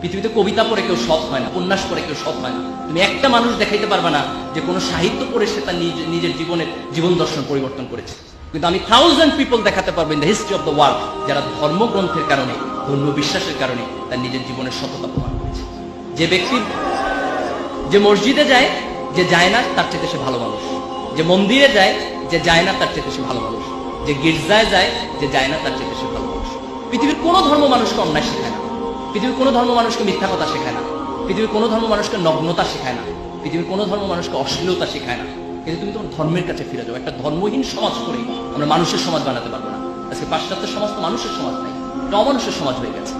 পৃথিবীতে কবিতা পড়ে কেউ সৎ হয় না, উপন্যাস পড়ে কেউ সৎ হয় না। তুমি একটা মানুষ দেখাইতে পারবে না যে কোনো সাহিত্য পড়ে সে তার নিজ- নিজের জীবনের জীবন দর্শন পরিবর্তন করেছে। কিন্তু আমি থাউজেন্ড পিপল দেখাতে পারব in the history of the world যারা ধর্মগ্রন্থের কারণে ধর্ম বিশ্বাসের কারণে তার নিজের জীবনের সততা প্রমাণ করেছে। যে ব্যক্তি যে মসজিদে যায়, যে যায় না, তার চেয়ে সে ভালো মানুষ। যে মন্দিরে যায়, যে যায় না, তার চেয়ে সে ভালো মানুষ। যে গির্জায় যায়, যে যায় না, তার চেয়ে সে ভালো মানুষ। পৃথিবীর কোনো ধর্ম মানুষকে অন্যায় শেখায় পৃথিবীর কোনো ধর্ম মানুষকে মিথ্যা কথা শেখায় না। পৃথিবীর কোনো ধর্ম মানুষকে নগ্নতা শেখায় না। পৃথিবীর কোনো ধর্ম মানুষকে অশ্লীলতা শেখায় না। কিন্তু তুমি তোমার ধর্মের কাছে ফিরে যাও। একটা ধর্মহীন সমাজ করে আমরা মানুষের সমাজ বানাতে পারব না। আজকে পাশ্চাত্য সমাজ তো মানুষের সমাজ নাই। এটা অমানুষের সমাজ হয়ে গেছে।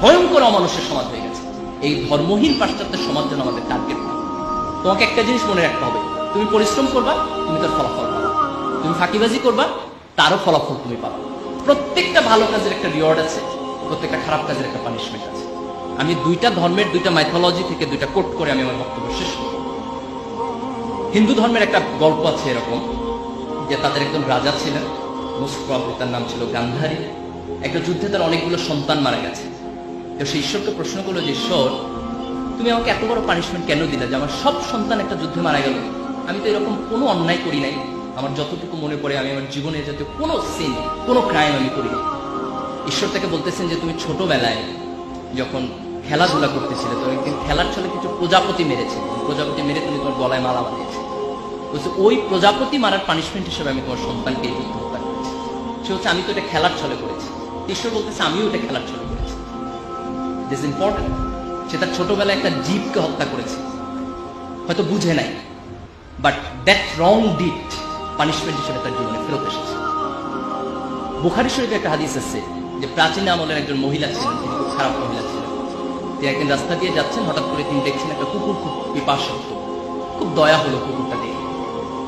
ভয়ঙ্কর অমানুষের সমাজ হয়ে গেছে। এই ধর্মহীন পাশ্চাত্যের সমাজ যেন আমাদের টার্গেট না তোমাকে একটা জিনিস মনে রাখতে হবে। তুমি পরিশ্রম করবা, তুমি তার ফলাফল পাবা। তুমি ফাঁকিবাজি করবা, তারও ফলাফল তুমি পাবা। প্রত্যেকটা ভালো কাজের একটা রিওয়ার্ড আছে। প্রত্যেকটা খারাপ কাজের একটা পানিশমেন্ট আছে। আমি দুইটা ধর্মের দুইটা মাইথোলজি থেকে দুইটা কোট করে আমি আমার বক্তব্য শেষ হিন্দু ধর্মের একটা গল্প আছে এরকম, যে তাদের একজন রাজা ছিলেন মোস্ট তার নাম ছিল গান্ধারী। একটা যুদ্ধে তার অনেকগুলো সন্তান মারা গেছে। তো সে ঈশ্বরকে প্রশ্ন করল যে, ঈশ্বর, তুমি আমাকে এত বড় পানিশমেন্ট কেন দিলে যে আমার সব সন্তান একটা যুদ্ধে মারা গেল? আমি তো এরকম কোনো অন্যায় করি নাই। আমার যতটুকু মনে পড়ে, আমি আমার জীবনে যাতে কোনো সিন কোনো ক্রাইম আমি করি নাই। ঈশ্বর তাকে বলতেছেন যে তুমি ছোটবেলায় যখন খেলাধুলা করতেছিলে তুমি একদিন খেলার ছলে কিছু প্রজাপতি মেরেছে। প্রজাপতি মেরে তুমি তোমার গলায় মালা বানিয়েছে। বলছে, ওই প্রজাপতি মারার পানিশমেন্ট হিসেবে আমি তোমার সন্তানকে যুদ্ধ হত্যা করেছি। সে হচ্ছে, আমি তো এটা খেলার ছলে করেছি। ঈশ্বর বলতেছে, আমিও এটা খেলার ছলে করেছি। দিস ইম্পর্টেন্ট সে তার ছোটবেলায় একটা জীবকে হত্যা করেছে। হয়তো বুঝে নাই but that wrong deed punishment হিসেবে তার জীবনে ফেরত এসেছে। বুখারি শরীফে একটা হাদিস আছে যে প্রাচীন আমলের একজন মহিলা ছিলেন খুব খারাপ মহিলা ছিলেন। তিনি একদিন রাস্তা দিয়ে যাচ্ছেন, হঠাৎ করে তিনি দেখছেন একটা কুকুর খুব পিপাসক্ত, খুব দয়া হলো কুকুরটা দেখে।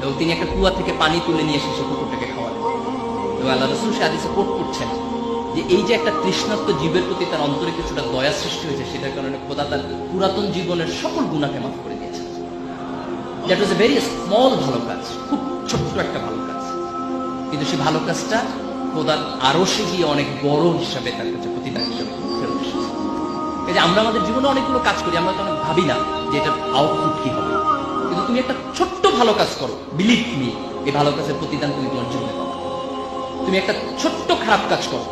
এবং তিনি একটা কুয়া থেকে পানি তুলে নিয়ে এসে সে কুকুরটাকে খাওয়ালেন। এবং আল্লাহ রসুল সে হাদিসে কোট করছেন যে, এই যে একটা তৃষ্ণাত্ম জীবের প্রতি তার অন্তরে কিছুটা দয়া সৃষ্টি হয়েছে, সেটার কারণে খোদা তার পুরাতন জীবনের সকল গুণাকে মাফ করে দিয়েছে that was a very small ভালো কাজ, খুব ছোট্ট একটা ভালো কাজ। কিন্তু সেই ভালো কাজটা খোদার আরও সে গিয়ে অনেক বড় হিসাবে তার কাছে প্রতিদান হিসাবে এই যে আমরা আমাদের জীবনে অনেকগুলো কাজ করি, আমরা তো অনেক ভাবি না যে এটার আউটপুট কি হবে। কিন্তু তুমি একটা ছোট্ট ভালো কাজ করো বিলিভ মি এই ভালো কাজের প্রতিদান তুমি তোমার জীবনে পাবে। তুমি একটা ছোট্ট খারাপ কাজ করো,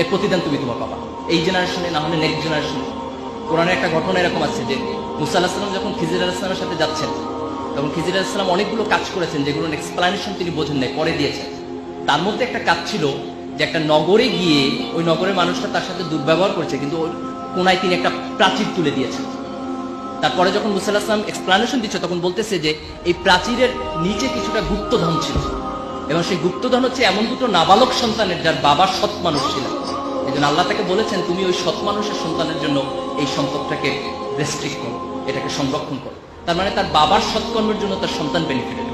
এর প্রতিদান তুমি তোমার পাবা। এই জেনারেশনে না হলে নেক্সট জেনারেশনে কোরআনের একটা ঘটনা এরকম আছে যে মুসা আলাহিসাম যখন খিজির আলাহিসামের সাথে যাচ্ছেন, তখন খিজির আলাহিসাম অনেকগুলো কাজ করেছেন যেগুলোর এক্সপ্লানেশন তিনি বোঝেন নাই, পরে দিয়েছেন। তার মধ্যে একটা কাজ ছিল যে একটা নগরে গিয়ে ওই নগরের মানুষটা তার সাথে দুর্ব্যবহার করেছে, কিন্তু কোনায় তিনি একটা প্রাচীর তুলে দিয়েছেন। তারপরে যখন মুসা আলাহিসাম এক্সপ্লানেশন দিচ্ছে, তখন বলতেছে যে এই প্রাচীরের নিচে কিছুটা গুপ্তধন ছিল এবং সেই গুপ্তধন হচ্ছে এমন দুটো নাবালক সন্তানের যার বাবা সৎ মানুষ ছিলেন। এই জন্য আল্লাহ তাকে বলেছেন, তুমি ওই সৎ মানুষের সন্তানের জন্য এই সম্পদটাকে রেস্ট্রিক্ট করো, এটাকে সংরক্ষণ করো। তার মানে তার বাবার সৎকর্মের জন্য তার সন্তান বেনিফিটেড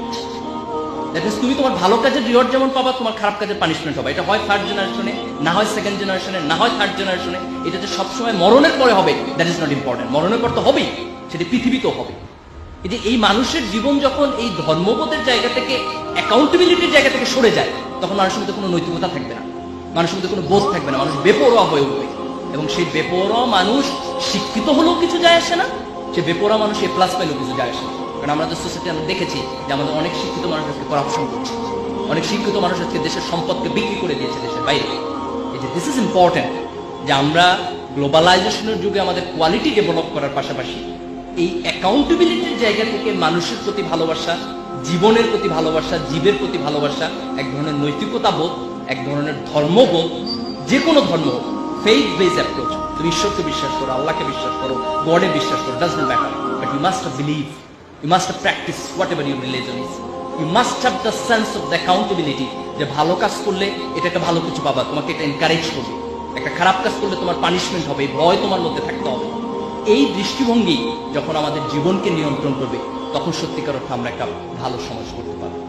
দ্যাট তুমি তোমার ভালো কাজের রিওয়ার্ড যেমন পাবা, তোমার খারাপ কাজের পানিশমেন্ট হবে। এটা হয় থার্ড জেনারেশনে না হয় সেকেন্ড জেনারেশনে না হয় থার্ড জেনারেশনে এটা যে সবসময় মরণের পরে হবে দ্যাট ইজ নট ইম্পর্টেন্ট মরণের পর তো হবেই, সেটা পৃথিবীতেও হবে। এই যে এই মানুষের জীবন যখন এই ধর্মবোধের জায়গা থেকে অ্যাকাউন্টেবিলিটির জায়গা থেকে সরে যায়, তখন মানুষের মধ্যে কোনো নৈতিকতা থাকবে না। মানুষের মধ্যে কোনো বোধ থাকবে না। মানুষ বেপরোয়া হয়ে উঠবে। এবং সেই বেপরোয়া মানুষ শিক্ষিত হলেও কিছু যায় আসে না, সে বেপরোয়া মানুষ এ প্লাস পাইলেও কিছু যায় আসে না। কারণ আমাদের সোসাইটি আমরা দেখেছি যে আমাদের অনেক শিক্ষিত মানুষ আজকে করাপশন করছে। অনেক শিক্ষিত মানুষ আজকে দেশের সম্পদকে বিক্রি করে দিয়েছে দেশের বাইরে। এই যে দিস ইজ ইম্পর্টেন্ট যে আমরা গ্লোবালাইজেশনের যুগে আমাদের কোয়ালিটি ডেভেলপ করার পাশাপাশি এই অ্যাকাউন্টেবিলিটির জায়গা থেকে মানুষের প্রতি ভালোবাসা, জীবনের প্রতি ভালোবাসা, জীবের প্রতি ভালোবাসা, এক ধরনের নৈতিকতা বোধ এক ধরনের ধর্মবোধ, যে কোনো ধর্ম ফেইথ বেস অ্যাপ্রোচ তুমি ঈশ্বরকে বিশ্বাস করো, আল্লাহকে বিশ্বাস করো গডে বিশ্বাস করো does matter but you must believe you must practise whatever your religion you must have the sense of the accountability যে ভালো কাজ করলে এটা একটা ভালো কিছু পাবা, তোমাকে এটা এনকারেজ করবে। একটা খারাপ কাজ করলে তোমার পানিশমেন্ট হবে ভয় তোমার মধ্যে থাকতে হবে। এই দৃষ্টিভঙ্গি যখন আমাদের জীবনকে নিয়ন্ত্রণ করবে, তখন সত্যিকার অর্থে আমরা একটা ভালো সমাজ করতে পারব।